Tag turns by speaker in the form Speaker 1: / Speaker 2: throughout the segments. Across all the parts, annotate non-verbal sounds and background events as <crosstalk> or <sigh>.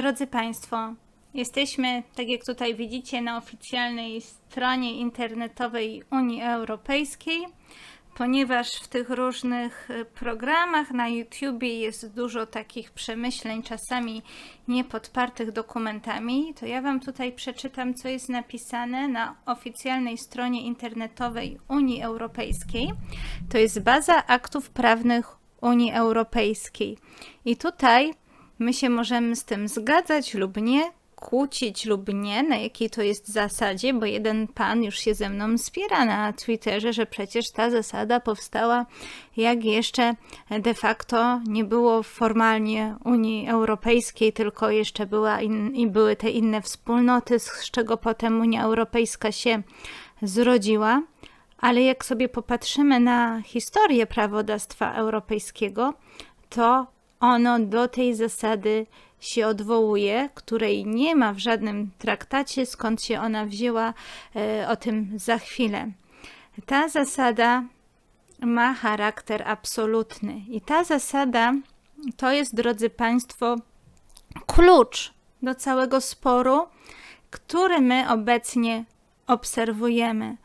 Speaker 1: Drodzy Państwo, jesteśmy, tak jak tutaj widzicie, na oficjalnej stronie internetowej Unii Europejskiej, ponieważ w tych różnych y, programach na YouTubie jest dużo takich przemyśleń, czasami niepodpartych dokumentami, to ja Wam tutaj przeczytam, co jest napisane na oficjalnej stronie internetowej Unii Europejskiej. To jest baza aktów prawnych Unii Europejskiej. I tutaj My się możemy z tym zgadzać lub nie, kłócić lub nie, na jakiej to jest zasadzie, bo jeden pan już się ze mną spiera na Twitterze, że przecież ta zasada powstała, jak jeszcze de facto nie było formalnie Unii Europejskiej, tylko jeszcze była in, i były te inne wspólnoty, z czego potem Unia Europejska się zrodziła. Ale jak sobie popatrzymy na historię prawodawstwa europejskiego, to ono do tej zasady się odwołuje, której nie ma w żadnym traktacie, skąd się ona wzięła, e, o tym za chwilę. Ta zasada ma charakter absolutny i ta zasada to jest, drodzy Państwo, klucz do całego sporu, który my obecnie obserwujemy.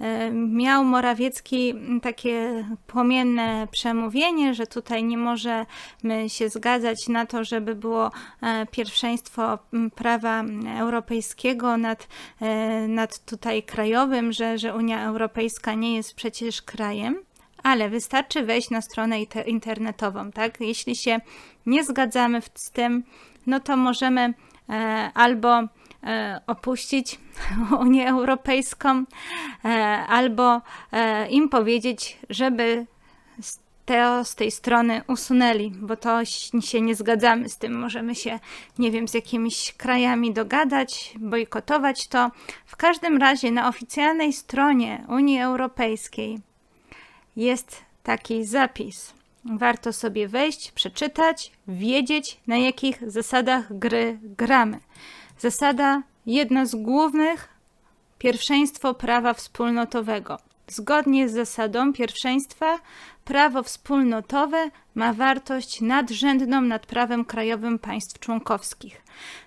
Speaker 1: E, miał Morawiecki takie płomienne przemówienie, że tutaj nie możemy się zgadzać na to, żeby było e, pierwszeństwo prawa europejskiego nad, e, nad tutaj krajowym, że, że Unia Europejska nie jest przecież krajem. Ale wystarczy wejść na stronę internetową, tak? Jeśli się nie zgadzamy z tym, no to możemy albo opuścić <laughs> Unię Europejską, e, albo e, im powiedzieć, żeby te, z tej strony usunęli, bo to się nie zgadzamy z tym. Możemy się, nie wiem, z jakimiś krajami dogadać, bojkotować to. W każdym razie na oficjalnej stronie Unii Europejskiej jest taki zapis. Warto sobie wejść, przeczytać, wiedzieć, na jakich zasadach gry gramy. Zasada jedna z głównych pierwszeństwo prawa wspólnotowego. Zgodnie z zasadą pierwszeństwa, prawo wspólnotowe ma wartość nadrzędną nad prawem krajowym państw członkowskich.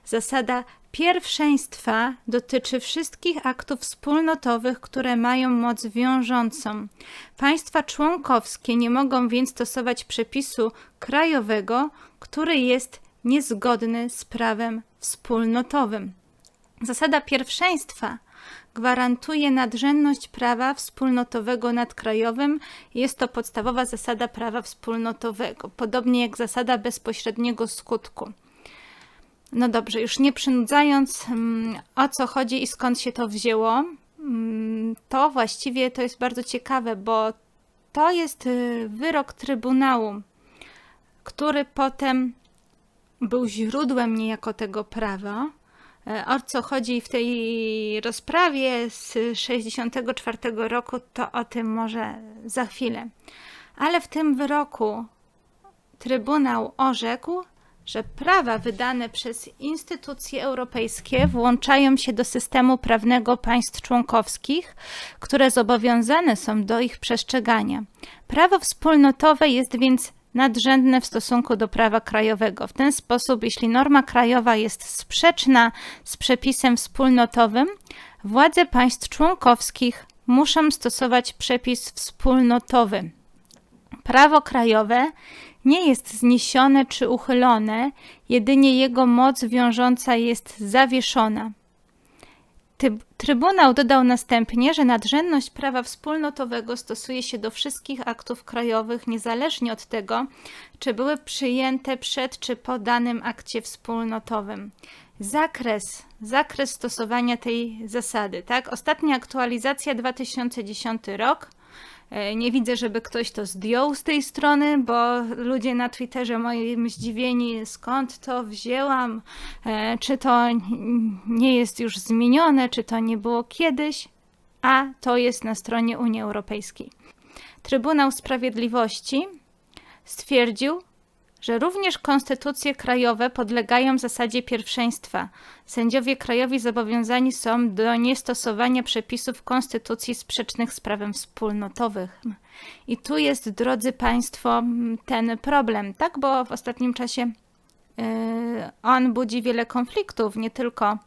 Speaker 1: Zasada pierwszeństwa dotyczy wszystkich aktów wspólnotowych, które mają moc wiążącą. Państwa członkowskie nie mogą więc stosować przepisu krajowego, który jest niezgodny z prawem wspólnotowym. Zasada pierwszeństwa gwarantuje nadrzędność prawa wspólnotowego nad krajowym. Jest to podstawowa zasada prawa wspólnotowego, podobnie jak zasada bezpośredniego skutku. No dobrze, już nie przynudzając, mm, o co chodzi i skąd się to wzięło, mm, to właściwie to jest bardzo ciekawe, bo to jest y, wyrok Trybunału, który potem był źródłem niejako tego prawa. E, o co chodzi w tej rozprawie z 64 roku, to o tym może za chwilę. Ale w tym wyroku Trybunał orzekł, że prawa wydane przez instytucje europejskie włączają się do systemu prawnego państw członkowskich, które zobowiązane są do ich przestrzegania. Prawo wspólnotowe jest więc nadrzędne w stosunku do prawa krajowego. W ten sposób, jeśli norma krajowa jest sprzeczna z przepisem wspólnotowym, władze państw członkowskich muszą stosować przepis wspólnotowy. Prawo krajowe nie jest zniesione czy uchylone, jedynie jego moc wiążąca jest zawieszona. Trybunał dodał następnie, że nadrzędność prawa wspólnotowego stosuje się do wszystkich aktów krajowych, niezależnie od tego, czy były przyjęte przed czy po danym akcie wspólnotowym. Zakres, zakres stosowania tej zasady, tak? Ostatnia aktualizacja 2010 rok nie widzę, żeby ktoś to zdjął z tej strony, bo ludzie na Twitterze moim zdziwieni, skąd to wzięłam, e, czy to nie jest już zmienione, czy to nie było kiedyś, a to jest na stronie Unii Europejskiej. Trybunał Sprawiedliwości stwierdził, że również konstytucje krajowe podlegają zasadzie pierwszeństwa. Sędziowie krajowi zobowiązani są do niestosowania przepisów konstytucji sprzecznych z prawem wspólnotowym. I tu jest, drodzy Państwo, ten problem, tak? Bo w ostatnim czasie on budzi wiele konfliktów, nie tylko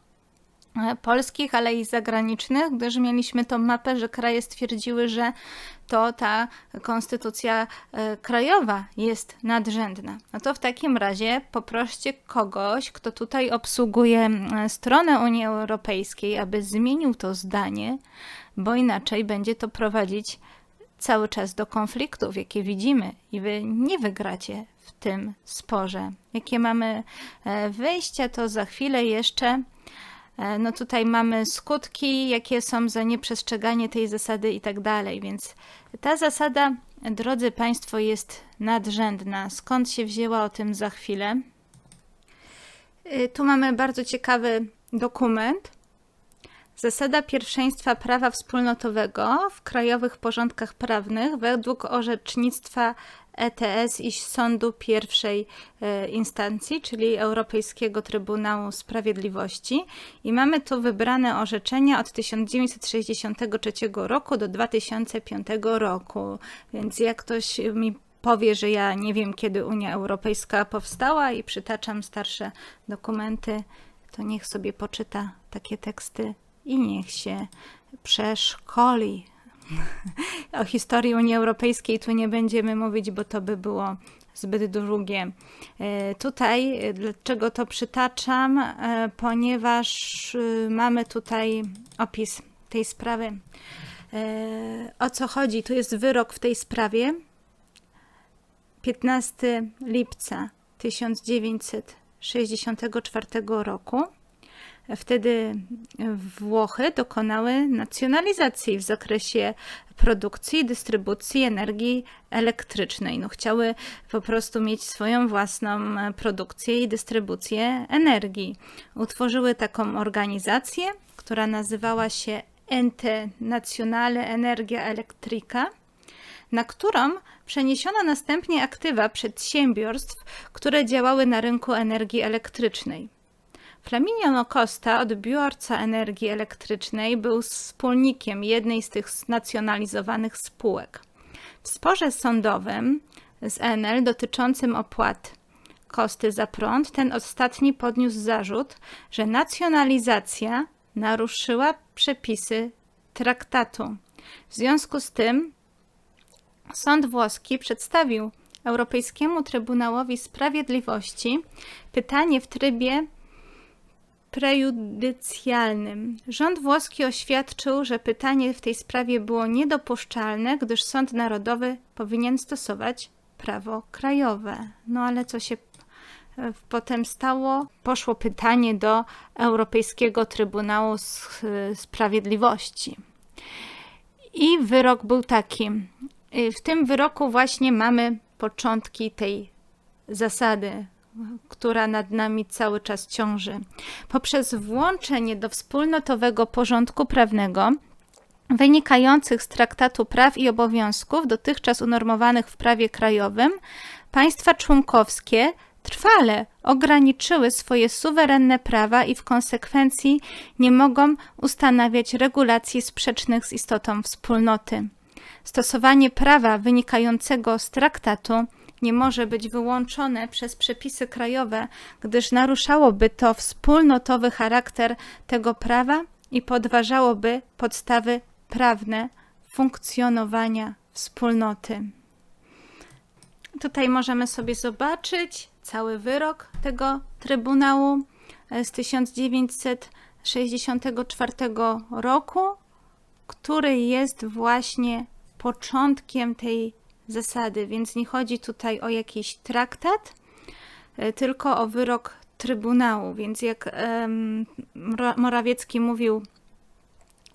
Speaker 1: polskich, ale i zagranicznych, gdyż mieliśmy tą mapę, że kraje stwierdziły, że to ta konstytucja e, krajowa jest nadrzędna. No to w takim razie poproście kogoś, kto tutaj obsługuje stronę Unii Europejskiej, aby zmienił to zdanie, bo inaczej będzie to prowadzić cały czas do konfliktów, jakie widzimy, i wy nie wygracie w tym sporze. Jakie mamy e, wyjścia, to za chwilę jeszcze. E, no tutaj mamy skutki, jakie są za nieprzestrzeganie tej zasady i tak dalej, więc ta zasada, drodzy Państwo, jest nadrzędna. Skąd się wzięła o tym za chwilę? E, tu mamy bardzo ciekawy dokument Zasada pierwszeństwa prawa wspólnotowego w krajowych porządkach prawnych według orzecznictwa ETS i Sądu Pierwszej e, Instancji, czyli Europejskiego Trybunału Sprawiedliwości. I mamy tu wybrane orzeczenia od 1963 roku do 2005 roku. Więc jak ktoś mi powie, że ja nie wiem, kiedy Unia Europejska powstała i przytaczam starsze dokumenty, to niech sobie poczyta takie teksty i niech się przeszkoli. <laughs> O historii Unii Europejskiej tu nie będziemy mówić, bo to by było zbyt długie. E, tutaj, dlaczego to przytaczam? E, ponieważ mamy tutaj opis tej sprawy. E, o co chodzi? Tu jest wyrok w tej sprawie. 15 lipca 1964 roku. Wtedy Włochy dokonały nacjonalizacji w zakresie produkcji i dystrybucji energii elektrycznej. No, chciały po prostu mieć swoją własną produkcję i dystrybucję energii. Utworzyły taką organizację, która nazywała się Ente Nazionale Energia Electrica, na którą przeniesiono następnie aktywa przedsiębiorstw, które działały na rynku energii elektrycznej. Flaminio Costa, odbiorca energii elektrycznej, był wspólnikiem jednej z tych znacjonalizowanych spółek. W sporze sądowym z Enel dotyczącym opłat Kosty za prąd, ten ostatni podniósł zarzut, że nacjonalizacja naruszyła przepisy traktatu. W związku z tym sąd włoski przedstawił Europejskiemu Trybunałowi Sprawiedliwości pytanie w trybie prejudycjalnym. Rząd włoski oświadczył, że pytanie w tej sprawie było niedopuszczalne, gdyż Sąd Narodowy powinien stosować prawo krajowe. No ale co się e, potem stało? Poszło pytanie do Europejskiego Trybunału Sprawiedliwości. I wyrok był taki. E, w tym wyroku właśnie mamy początki tej zasady która nad nami cały czas ciąży. Poprzez włączenie do wspólnotowego porządku prawnego wynikających z traktatu praw i obowiązków dotychczas unormowanych w prawie krajowym, państwa członkowskie trwale ograniczyły swoje suwerenne prawa i w konsekwencji nie mogą ustanawiać regulacji sprzecznych z istotą wspólnoty. Stosowanie prawa wynikającego z traktatu nie może być wyłączone przez przepisy krajowe, gdyż naruszałoby to wspólnotowy charakter tego prawa i podważałoby podstawy prawne funkcjonowania wspólnoty. Tutaj możemy sobie zobaczyć cały wyrok tego Trybunału z 1964 roku, który jest właśnie początkiem tej zasady, więc nie chodzi tutaj o jakiś traktat, e, tylko o wyrok Trybunału. Więc jak Morawiecki mówił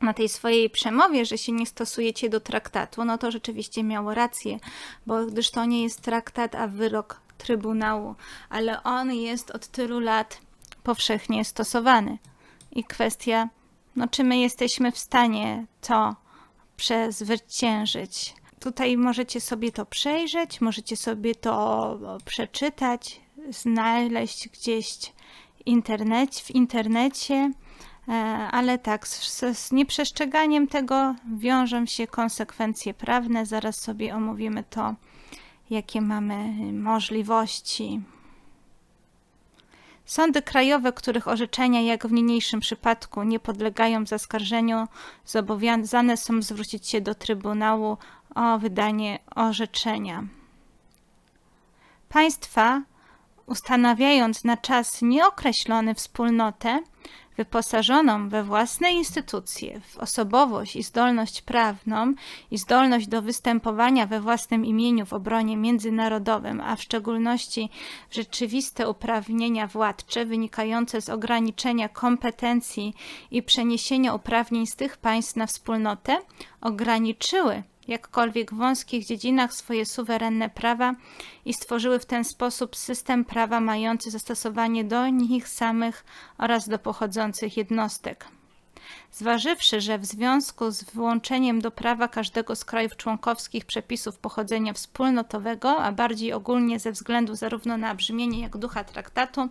Speaker 1: na tej swojej przemowie, że się nie stosujecie do traktatu, no to rzeczywiście miało rację, bo gdyż to nie jest traktat, a wyrok Trybunału, ale on jest od tylu lat powszechnie stosowany. I kwestia, no czy my jesteśmy w stanie to przezwyciężyć? Tutaj możecie sobie to przejrzeć, możecie sobie to przeczytać, znaleźć gdzieś internet, w internecie, e, ale tak, z, z nieprzestrzeganiem tego wiążą się konsekwencje prawne. Zaraz sobie omówimy to, jakie mamy możliwości. Sądy krajowe, których orzeczenia, jak w niniejszym przypadku, nie podlegają zaskarżeniu, zobowiązane są zwrócić się do Trybunału o wydanie orzeczenia. Państwa, ustanawiając na czas nieokreślony wspólnotę, wyposażoną we własne instytucje, w osobowość i zdolność prawną i zdolność do występowania we własnym imieniu w obronie międzynarodowym, a w szczególności w rzeczywiste uprawnienia władcze wynikające z ograniczenia kompetencji i przeniesienia uprawnień z tych państw na wspólnotę, ograniczyły jakkolwiek wąskich dziedzinach swoje suwerenne prawa i stworzyły w ten sposób system prawa mający zastosowanie do nich samych oraz do pochodzących jednostek. Zważywszy, że w związku z włączeniem do prawa każdego z krajów członkowskich przepisów pochodzenia wspólnotowego, a bardziej ogólnie ze względu zarówno na brzmienie jak ducha traktatu,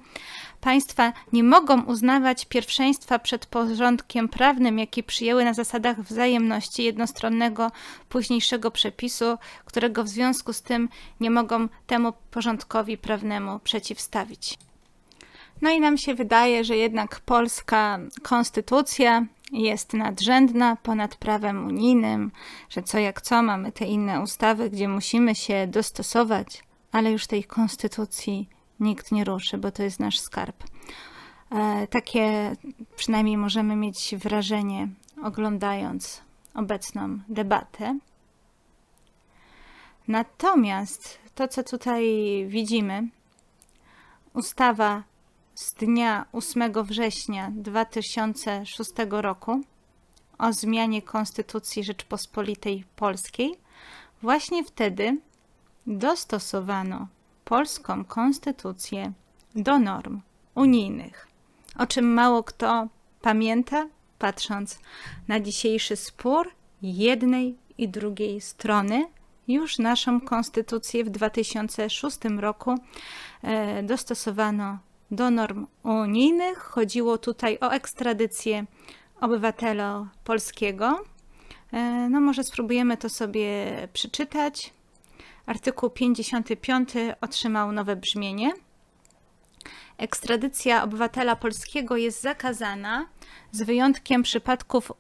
Speaker 1: państwa nie mogą uznawać pierwszeństwa przed porządkiem prawnym, jaki przyjęły na zasadach wzajemności jednostronnego późniejszego przepisu, którego w związku z tym nie mogą temu porządkowi prawnemu przeciwstawić. No i nam się wydaje, że jednak polska konstytucja jest nadrzędna ponad prawem unijnym, że co jak co mamy te inne ustawy, gdzie musimy się dostosować, ale już tej konstytucji nikt nie ruszy, bo to jest nasz skarb. E, takie przynajmniej możemy mieć wrażenie, oglądając obecną debatę. Natomiast to, co tutaj widzimy, ustawa z dnia 8 września 2006 roku o zmianie Konstytucji Rzeczpospolitej Polskiej, właśnie wtedy dostosowano polską konstytucję do norm unijnych, o czym mało kto pamięta, patrząc na dzisiejszy spór jednej i drugiej strony. Już naszą konstytucję w 2006 roku e, dostosowano do norm unijnych. Chodziło tutaj o ekstradycję obywatela polskiego. E, no może spróbujemy to sobie przeczytać. Artykuł 55 otrzymał nowe brzmienie. Ekstradycja obywatela polskiego jest zakazana z wyjątkiem przypadków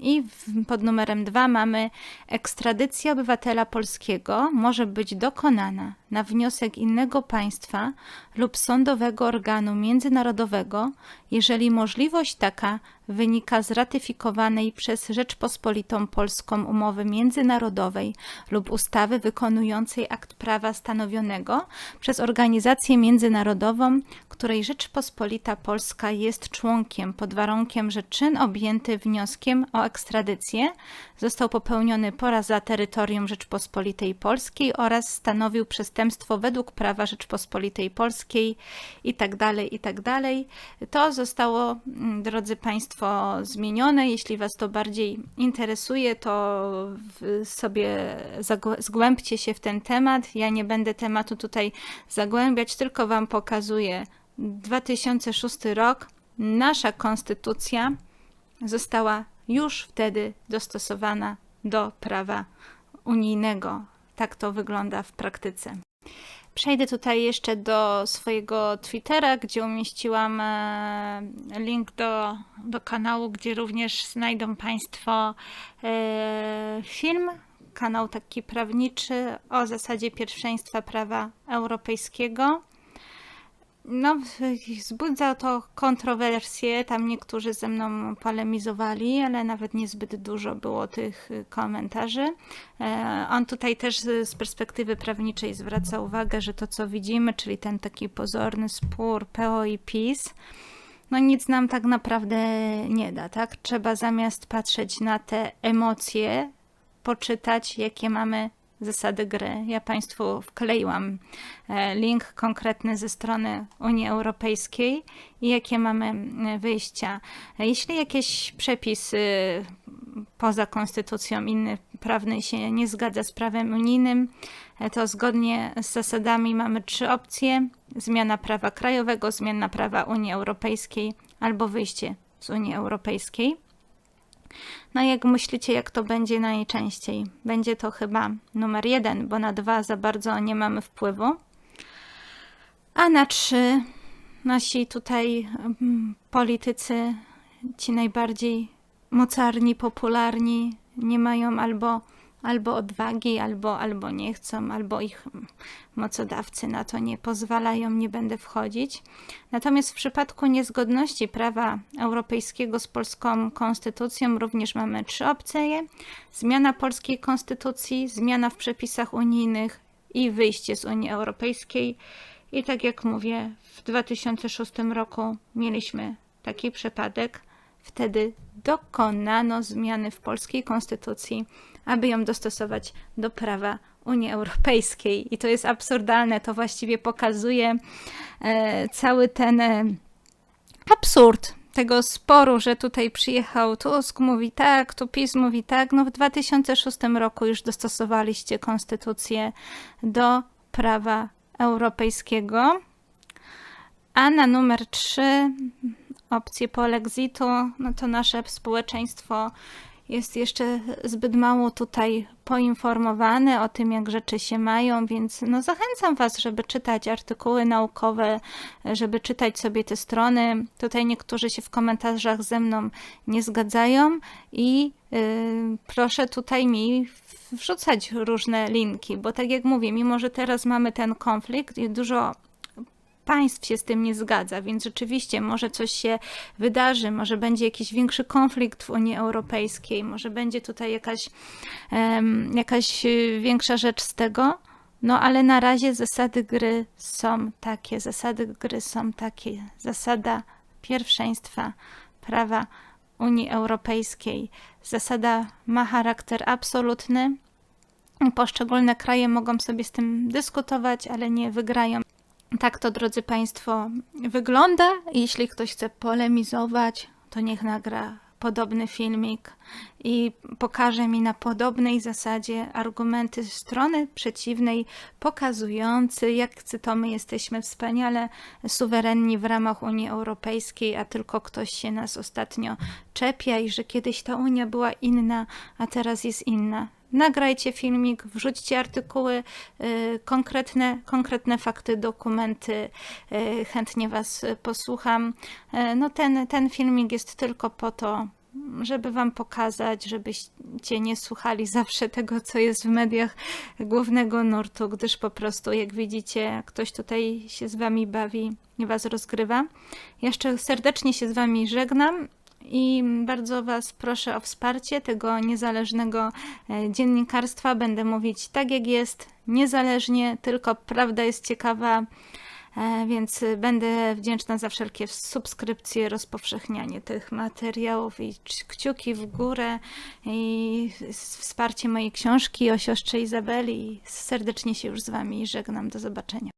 Speaker 1: i pod numerem 2 mamy ekstradycja obywatela polskiego może być dokonana na wniosek innego państwa lub sądowego organu międzynarodowego, jeżeli możliwość taka wynika z ratyfikowanej przez Rzeczpospolitą Polską umowy międzynarodowej lub ustawy wykonującej akt prawa stanowionego przez organizację międzynarodową, której Rzeczpospolita Polska jest członkiem pod warunkiem, że czyn objęty wnioskiem o ekstradycję został popełniony poza terytorium Rzeczpospolitej Polskiej oraz stanowił przestępstwo według prawa Rzeczpospolitej Polskiej itd., tak itd. Tak to zostało, mm, drodzy Państwo, zmienione. Jeśli Was to bardziej interesuje, to sobie zgłębcie się w ten temat. Ja nie będę tematu tutaj zagłębiać, tylko Wam pokazuję 2006 rok. Nasza konstytucja została już wtedy dostosowana do prawa unijnego. Tak to wygląda w praktyce. Przejdę tutaj jeszcze do swojego Twittera, gdzie umieściłam e, link do, do kanału, gdzie również znajdą Państwo e, film, kanał taki prawniczy o zasadzie pierwszeństwa prawa europejskiego. No, wzbudza to kontrowersje. Tam niektórzy ze mną polemizowali, ale nawet niezbyt dużo było tych komentarzy. E, on tutaj też z perspektywy prawniczej zwraca uwagę, że to, co widzimy, czyli ten taki pozorny spór PO i PiS, no nic nam tak naprawdę nie da, tak? Trzeba zamiast patrzeć na te emocje, poczytać, jakie mamy zasady gry. Ja Państwu wkleiłam e, link konkretny ze strony Unii Europejskiej i jakie mamy e, wyjścia. Jeśli jakieś przepisy poza konstytucją inny prawny się nie zgadza z prawem unijnym, e, to zgodnie z zasadami mamy trzy opcje: zmiana prawa krajowego, zmiana prawa Unii Europejskiej albo wyjście z Unii Europejskiej. No jak myślicie, jak to będzie najczęściej? Będzie to chyba numer jeden, bo na dwa za bardzo nie mamy wpływu. A na trzy nasi tutaj mm, politycy, ci najbardziej mocarni, popularni, nie mają albo, albo odwagi, albo, albo nie chcą, albo ich mocodawcy na to nie pozwalają, nie będę wchodzić. Natomiast w przypadku niezgodności prawa europejskiego z polską konstytucją również mamy trzy opcje. Zmiana polskiej konstytucji, zmiana w przepisach unijnych i wyjście z Unii Europejskiej. I tak jak mówię, w 2006 roku mieliśmy taki przypadek. Wtedy dokonano zmiany w polskiej konstytucji, aby ją dostosować do prawa Unii Europejskiej. I to jest absurdalne. To właściwie pokazuje e, cały ten e, absurd tego sporu, że tutaj przyjechał Tusk, mówi tak, tu PiS mówi tak. No w 2006 roku już dostosowaliście konstytucję do prawa europejskiego. A na numer 3 opcję polexitu, no to nasze społeczeństwo jest jeszcze zbyt mało tutaj poinformowane o tym, jak rzeczy się mają, więc no zachęcam Was, żeby czytać artykuły naukowe, żeby czytać sobie te strony. Tutaj niektórzy się w komentarzach ze mną nie zgadzają i yy, proszę tutaj mi wrzucać różne linki, bo tak jak mówię, mimo że teraz mamy ten konflikt i dużo państw się z tym nie zgadza, więc rzeczywiście może coś się wydarzy, może będzie jakiś większy konflikt w Unii Europejskiej, może będzie tutaj jakaś, jakaś y, większa rzecz z tego. No ale na razie zasady gry są takie, zasady gry są takie. Zasada pierwszeństwa prawa Unii Europejskiej. Zasada ma charakter absolutny. Poszczególne kraje mogą sobie z tym dyskutować, ale nie wygrają. Tak to, drodzy Państwo, wygląda. Jeśli ktoś chce polemizować, to niech nagra podobny filmik i pokaże mi na podobnej zasadzie argumenty strony przeciwnej, pokazujący, jak to my jesteśmy wspaniale suwerenni w ramach Unii Europejskiej, a tylko ktoś się nas ostatnio czepia i że kiedyś ta Unia była inna, a teraz jest inna nagrajcie filmik, wrzućcie artykuły, y, konkretne, konkretne fakty, dokumenty, y, chętnie Was posłucham. Y, no ten, ten filmik jest tylko po to, żeby Wam pokazać, żebyście nie słuchali zawsze tego, co jest w mediach głównego nurtu, gdyż po prostu, jak widzicie, ktoś tutaj się z Wami bawi Was rozgrywa. Jeszcze serdecznie się z Wami żegnam i bardzo Was proszę o wsparcie tego niezależnego e, dziennikarstwa. Będę mówić tak, jak jest, niezależnie, tylko prawda jest ciekawa, e, więc będę wdzięczna za wszelkie subskrypcje, rozpowszechnianie tych materiałów i kciuki w górę i wsparcie mojej książki o siostrze Izabeli. Serdecznie się już z Wami żegnam. Do zobaczenia.